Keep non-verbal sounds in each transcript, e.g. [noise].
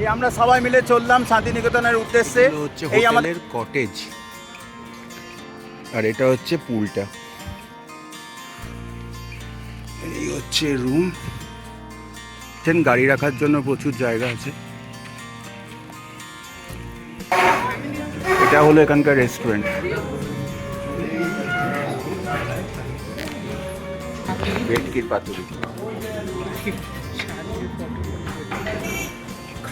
এই আমরা সবাই মিলে চললাম শান্তিনিকেতনের উদ্দেশ্যে। এই আমাদের কটেজ আর এটা হচ্ছে পুলটা। এই হচ্ছে রুম গাড়ি রাখার জন্য প্রচুর জায়গা আছে। এটা হলো এখানকার রেস্টুরেন্ট ভেটকির পাতুরি।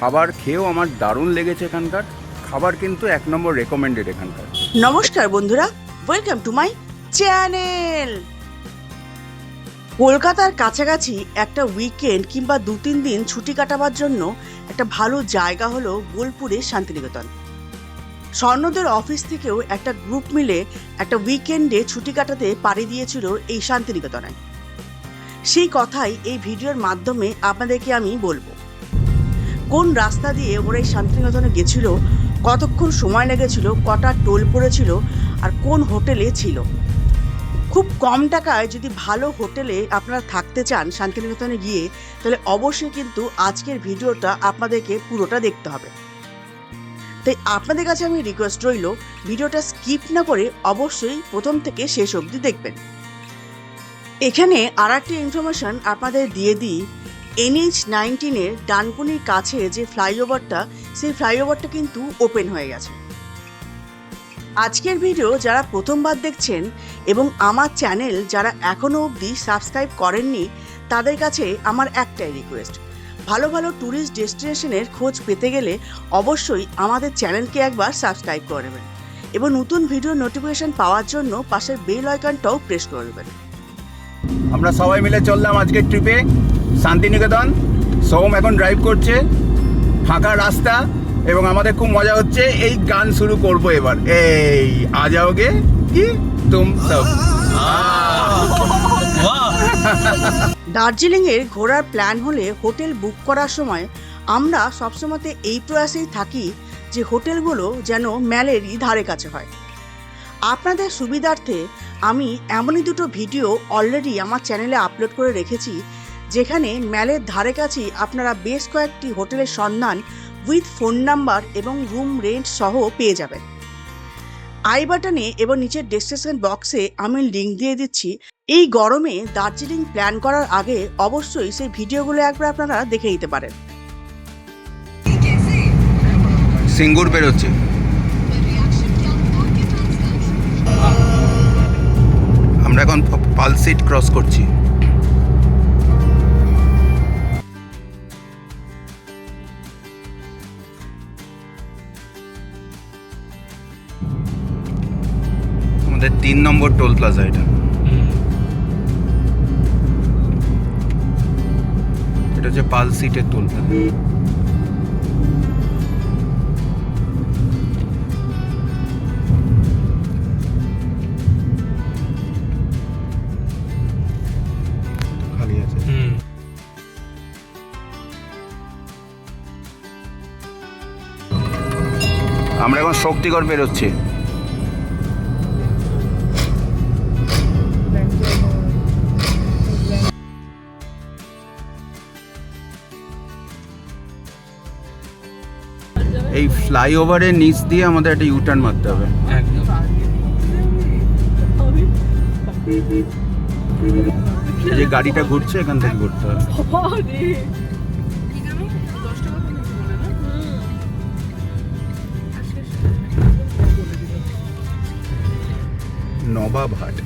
খাবার খেয়েও আমার দারুণ লেগেছে এখানকার। খাবার কিন্তু এক নম্বর রেকমেন্ডেড এখানকার। নমস্কার বন্ধুরা ওয়েলকাম টু মাই চ্যানেল কলকাতার কাছাকাছি একটা উইকেন্ড কিংবা দু তিন দিন ছুটি কাটাবার জন্য একটা ভালো জায়গা হলো বোলপুরের শান্তিনিকেতন। স্বর্ণদের অফিস থেকেও একটা গ্রুপ মিলে একটা উইকেন্ডে ছুটি কাটাতে পাড়ি দিয়েছিল এই শান্তিনিকেতনে। সেই কথাই এই ভিডিওর মাধ্যমে আপনাদেরকে আমি বলব। কোন রাস্তা দিয়ে ওরা এই শান্তিনিকেতনে গেছিল, কতক্ষণ সময় লেগেছিল, কটা টোল পড়েছিল আর কোন হোটেলে ছিল? খুব কম টাকায় যদি ভালো হোটেলে আপনারা থাকতে চান শান্তিনিকেতনে গিয়ে, তাহলে অবশ্যই কিন্তু আজকের ভিডিওটা আপনাদেরকে পুরোটা দেখতে হবে। তাই আপনাদের কাছে আমি রিকোয়েস্ট রইল, ভিডিওটা স্কিপ না করে অবশ্যই প্রথম থেকে শেষ অবধি দেখবেন। এখানে আর একটা ইনফরমেশন আপনাদের দিয়ে দিই এনএইচ নাইনটিনের ডানকুনির কাছে যে ফ্লাইওভারটা, সেই ফ্লাইওভারটা কিন্তু ওপেন হয়ে গেছে। আজকের ভিডিও যারা প্রথমবার দেখছেন এবং আমার চ্যানেল যারা এখনও অবধি সাবস্ক্রাইব করেননি, তাদের কাছে আমার একটাই রিকোয়েস্ট। ভালো ভালো ট্যুরিস্ট ডেস্টিনেশনের খোঁজ পেতে গেলে অবশ্যই আমাদের চ্যানেলকে একবার সাবস্ক্রাইব করে নেবেন এবং নতুন ভিডিও নোটিফিকেশন পাওয়ার জন্য পাশের বেল আইকনটাও প্রেস করে দেবেন আমরা সবাই মিলে চললাম আজকের ট্রিপে। শান্তিনিকেতন। সোম এখন ড্রাইভ করছে ফাঁকা রাস্তা এবং আমাদের খুব মজা হচ্ছে এই গান শুরু করব এবার। এই আ যাওগে কি? তুম সব। [laughs] দার্জিলিংয়ের ঘোরার প্ল্যান হলে হোটেল বুক করার সময় আমরা সবসময়তে এই প্রয়াসেই থাকি যে হোটেলগুলো যেন ম্যালেরই ধারে কাছে হয়। আপনাদের সুবিধার্থে আমি এমনই দুটো ভিডিও অলরেডি আমার চ্যানেলে আপলোড করে রেখেছি যেখানে ম্যালের ধারে কাছেই আপনারা বেশ কয়েকটি হোটেলের সন্ধান উইথ ফোন নাম্বার এবং রুম রেন্ট সহ পেয়ে যাবেন। আই বাটনে এবং নিচের ডেসক্রিপশন বক্সে আমি লিঙ্ক দিয়ে দিচ্ছি। এই গরমে দার্জিলিং প্ল্যান করার আগে অবশ্যই সেই ভিডিওগুলো একবার আপনারা দেখে নিতে পারেন। সিঙ্গুর বেরোচ্ছে। আমরা এখন পালসিট ক্রস করছি। তিন নম্বর টোল প্লাজা এটা। এটা হচ্ছে পাল সিটের টোল প্লাজা। আমরা এখন শক্তিগড় বেরোচ্ছি। এই ফ্লাইওভারের নিচ দিয়ে আমাদের একটা ইউটার্ন মারতে হবে। এই যে গাড়িটা ঘুরছে এখান থেকে ঘুরতে হবে। নবাবহাট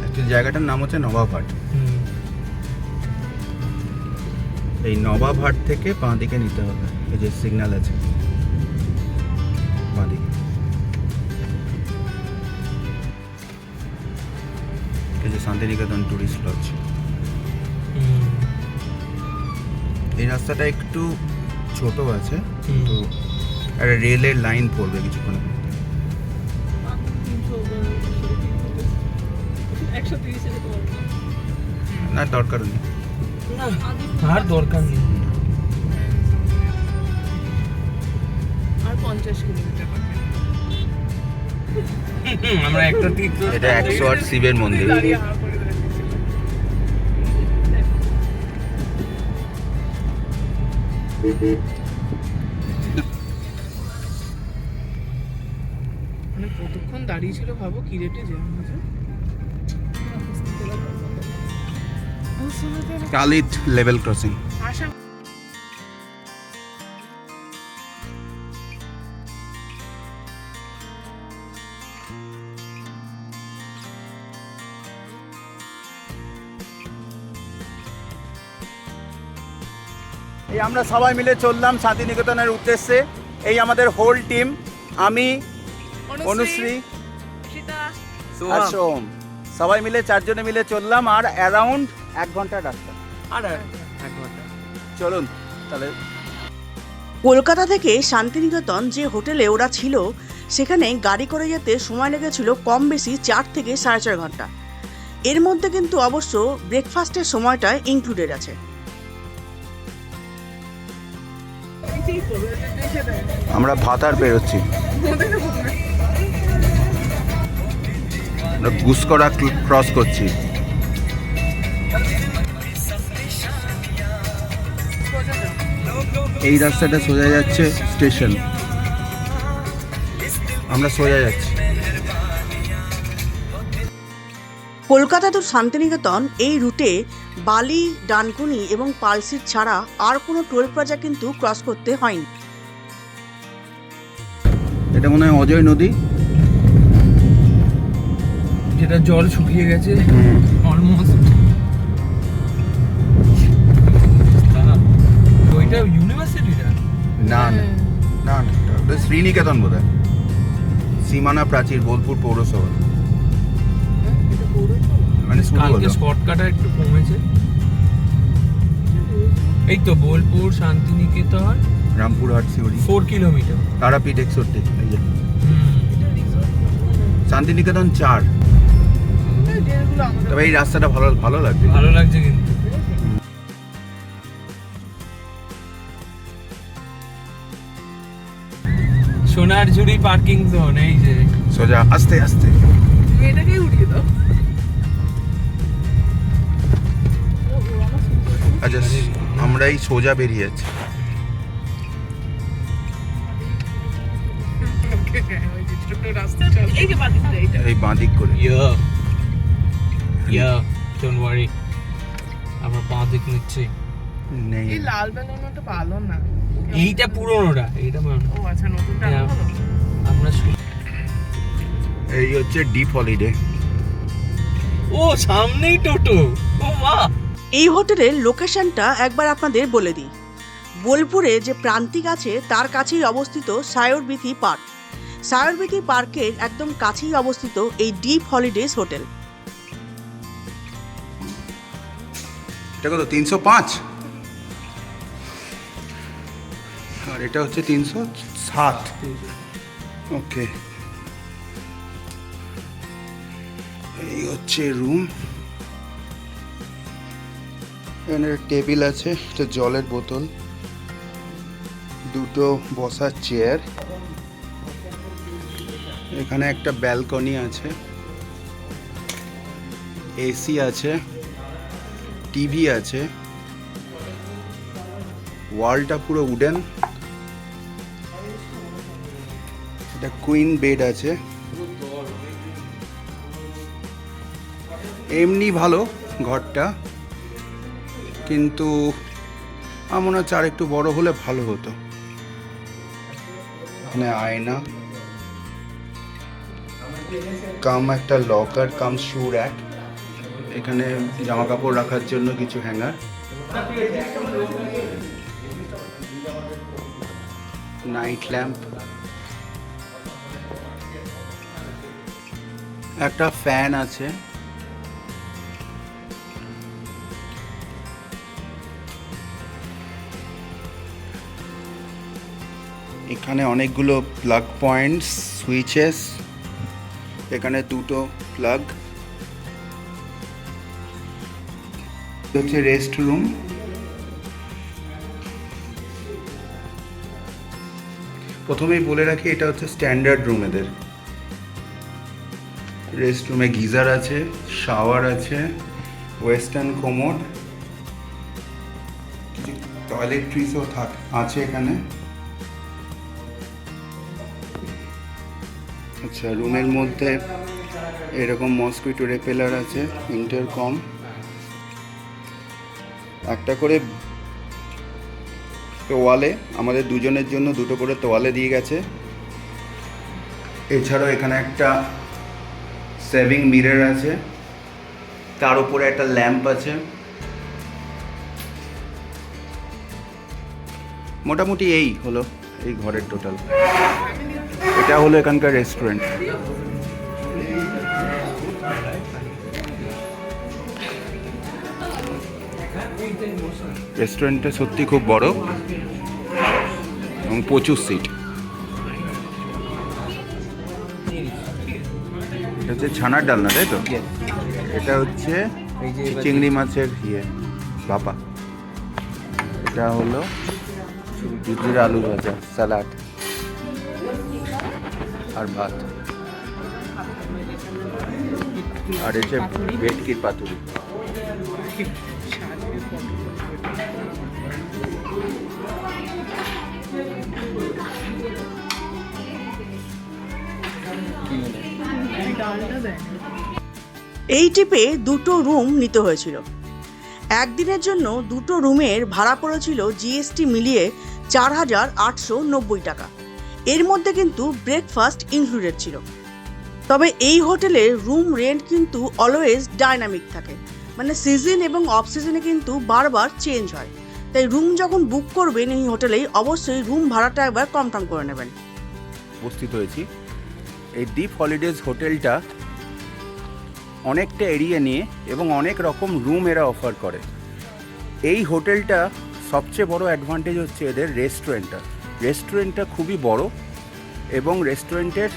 অ্যাকচুয়ালি জায়গাটার নাম হচ্ছে নবাবহাট এই নবাবহাট থেকে বাঁ দিকে নিতে হবে। এই যে সিগন্যাল আছে। শান্তিনিকেতন টুরিস্ট লজ এই রাস্তাটা একটু ছোট আছে তো একটা রেলের লাইন পড়বে কিছুক্ষণ না দরকার নেই। না আর দরকার নেই। আর পঞ্চাশ কিলোমিটার আমরা একটা এটা একশো আট শিবের মন্দির। মানে কতক্ষণ দাঁড়িয়েছিল ভাবো কি রেটে লেভেল ক্রসিং এই আমরা সবাই মিলে চললাম শান্তিনিকেতনের উদ্দেশ্যে। এই আমাদের হোল টিম আমি অনুশ্রী আর সোম সবাই মিলে চারজনে মিলে চললাম আর অ্যারাউন্ড এক ঘণ্টার রাস্তা। আর এক ঘণ্টা। চলুন তাহলে। কলকাতা থেকে শান্তিনিকেতন যে হোটেলে ওরা ছিল সেখানে গাড়ি করে যেতে সময় লেগেছিল কম বেশি চার থেকে সাড়ে চার ঘণ্টা। এর মধ্যে কিন্তু অবশ্য ব্রেকফাস্টের সময়টা ইনক্লুডেড আছে। আমরা ভাতার বেরোচ্ছি। আমরা গুসকরা ক্রস করছি। এই রাস্তাটা সোজা যাচ্ছে স্টেশন আমরা সোজা যাচ্ছি। কলকাতা টু শান্তিনিকেতন এই রুটে বালি ডানকুনি এবং পালসির ছাড়া আর কোনো টোল প্লাজা কিন্তু ক্রস করতে হয়নি। এটা মনে হয় অজয় নদী। যেটা জল শুকিয়ে গেছে। অলমোস্ট ওইটা ইউনিভার্সিটিটা না না। না না শ্রীনিকেতন বোধ হয় সীমানা প্রাচীর বোলপুর পৌরসভা। মানে কালকে হলো। স্পট কাটা একটু কমেছে। এই তো বোলপুর শান্তিনিকেতন রামপুরহাট সিউড়ি ফোর কিলোমিটার তারাপীঠ একষট্টি এই যে। শান্তিনিকেতন চার। তবে এই রাস্তাটা ভালো ভালো লাগছে। ভালো লাগছে কিন্তু। সোনার ঝুড়ি পার্কিং জোন এই যে। সোজা আস্তে আস্তে। এটাকে উঠিয়ে দাও। আচ্ছা আমরা সোজা বেরিয়ে যাচ্ছি। এই বাঁদিক করে। ইয়া ইয়া ডোন্ট ওয়ারি আমরা বাঁ নিচ্ছি। নেই। এই লাল বেলুনটা ভালো না। এইটা পুরোনোটা এইটা মানে ও আচ্ছা নতুনটা। আমরা এই হচ্ছে ডিপ হলিডে ও সামনেই টোটো। ও মা! এই হোটেলের লোকেশনটা একবার আপনাদের বলে দিই। বোলপুরে যে প্রান্তিক আছে, তার কাছেই অবস্থিত সায়রবিথি পার্ক। সায়রবিথি পার্কের একদম কাছেই অবস্থিত এই ডিপ হলিডেজ হোটেল। তিনশো পাঁচ? আর এটা হচ্ছে তিনশো সাত। ওকে। এই হচ্ছে রুম এখানে টেবিল আছে, একটা জলের বোতল, দুটো বসার চেয়ার, এখানে একটা ব্যালকনি আছে, এসি আছে, টিভি আছে, ওয়ালটা পুরো উডেন এটা কুইন বেড আছে, এমনি ভালো ঘরটা। কিন্তু আমার মনে হচ্ছে আর একটু বড় হলে ভালো হতো। এখানে আয়না। কাম একটা লকার কাম শু র্যাক এখানে জামা কাপড় রাখার জন্য কিছু হ্যাঙ্গার নাইট ল্যাম্প একটা ফ্যান আছে। এখানে অনেকগুলো প্লাগ পয়েন্টস সুইচেস এখানে দুটো প্লাগ হচ্ছে রেস্ট রুম প্রথমেই বলে রাখি এটা হচ্ছে স্ট্যান্ডার্ড রুম এদের। রেস্ট রুমে গিজার আছে শাওয়ার আছে ওয়েস্টার্ন কোমোড টয়লেট্রিসও থাক আছে এখানে। আচ্ছা রুমের মধ্যে এরকম মসকুইটো রেপেলার আছে ইন্টারকম একটা করে তোয়ালে, আমাদের দুজনের জন্য দুটো করে তোয়ালে দিয়ে গেছে। এছাড়াও এখানে একটা সেভিং মিরর আছে। তার উপরে একটা ল্যাম্প আছে। মোটামুটি এই হলো, এই ঘরের টোটাল এটা হলো এখানকার রেস্টুরেন্ট রেস্টুরেন্টটা সত্যি খুব বড় এবং প্রচুর সিট এটা হচ্ছে ছানার ডালনা তাই তো? এটা হচ্ছে চিংড়ি মাছের ইয়ে বাপা। এটা হলো দুধের আলু ভাজা স্যালাড আর ভাত। আর এসে ভেটকির পাতুরি। এই টিপে দুটো রুম নিতে হয়েছিল। একদিনের জন্য দুটো রুমের ভাড়া পড়েছিল জিএসটি মিলিয়ে চার হাজার আটশো নব্বই টাকা। এর মধ্যে কিন্তু ব্রেকফাস্ট ইনক্লুডেড ছিল। তবে এই হোটেলে রুম রেন্ট কিন্তু অলওয়েজ ডাইনামিক থাকে। মানে সিজন এবং অফ সিজনে কিন্তু বারবার চেঞ্জ হয়। তাই রুম যখন বুক করবেন এই হোটেলেই অবশ্যই রুম ভাড়াটা একবার কনফার্ম করে নেবেন। উপস্থিত হয়েছি। এই দ্বীপ হলিডেজ হোটেলটা অনেকটা এরিয়া নিয়ে এবং অনেক রকম রুম এরা অফার করে। এই হোটেলটা সবচেয়ে বড় অ্যাডভান্টেজ হচ্ছে এদের রেস্টুরেন্টটা রেস্টুরেন্টটা খুবই বড় এবং রেস্টুরেন্টের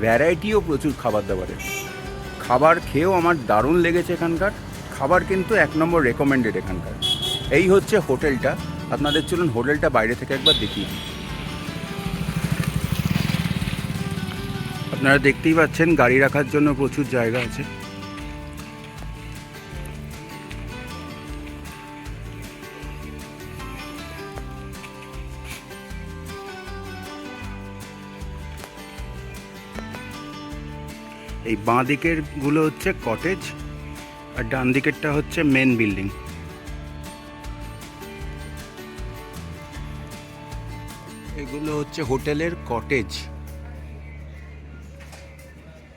ভ্যারাইটিও প্রচুর খাবার দাবারের। খাবার খেয়েও আমার দারুণ লেগেছে এখানকার। খাবার কিন্তু এক নম্বর রেকমেন্ডেড এখানকার। এই হচ্ছে হোটেলটা। আপনাদের চলুন হোটেলটা বাইরে থেকে একবার দেখিয়ে। আপনারা দেখতেই পাচ্ছেন, গাড়ি রাখার জন্য প্রচুর জায়গা আছে। এই বাঁ দিকেরগুলো হচ্ছে কটেজ আর ডান দিকেরটা হচ্ছে মেন বিল্ডিং এগুলো হচ্ছে হোটেলের কটেজ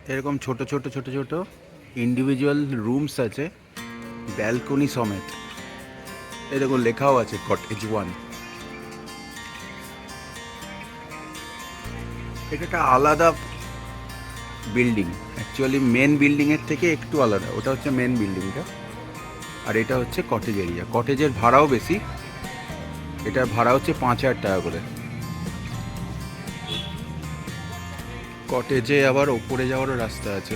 এরকম ছোট ছোট ছোট ছোট ইন্ডিভিজুয়াল রুমস আছে ব্যালকনি সমেত। এরকম লেখাও আছে কটেজ ওয়ান এটা একটা আলাদা বিল্ডিং অ্যাকচুয়ালি মেন বিল্ডিংয়ের থেকে একটু আলাদা। ওটা হচ্ছে মেন বিল্ডিংটা আর এটা হচ্ছে কটেজ এরিয়া কটেজের ভাড়াও বেশি। এটার ভাড়া হচ্ছে পাঁচ হাজার টাকা করে। কটেজে আবার ওপরে যাওয়ারও রাস্তা আছে।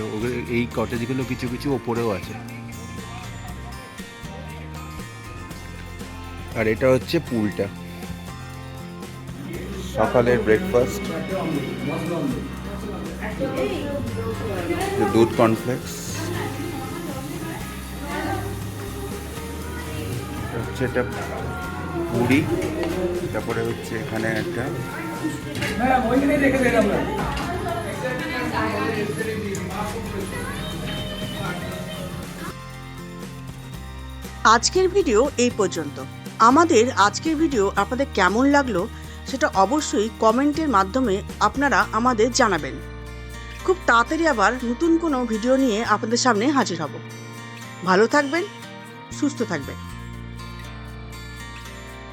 এই কটেজগুলো কিছু কিছু ওপরেও আছে। আর এটা হচ্ছে পুলটা। সকালের ব্রেকফাস্ট দুধ কর্নফ্লেক্স হচ্ছে এটা পুরি তারপরে হচ্ছে এখানে একটা আজকের ভিডিও এই পর্যন্ত। আমাদের আজকের ভিডিও আপনাদের কেমন লাগল সেটা অবশ্যই কমেন্টের মাধ্যমে আপনারা আমাদের জানাবেন। খুব তাড়াতাড়ি আবার নতুন কোনো ভিডিও নিয়ে আপনাদের সামনে হাজির হব। ভালো থাকবেন, সুস্থ থাকবেন।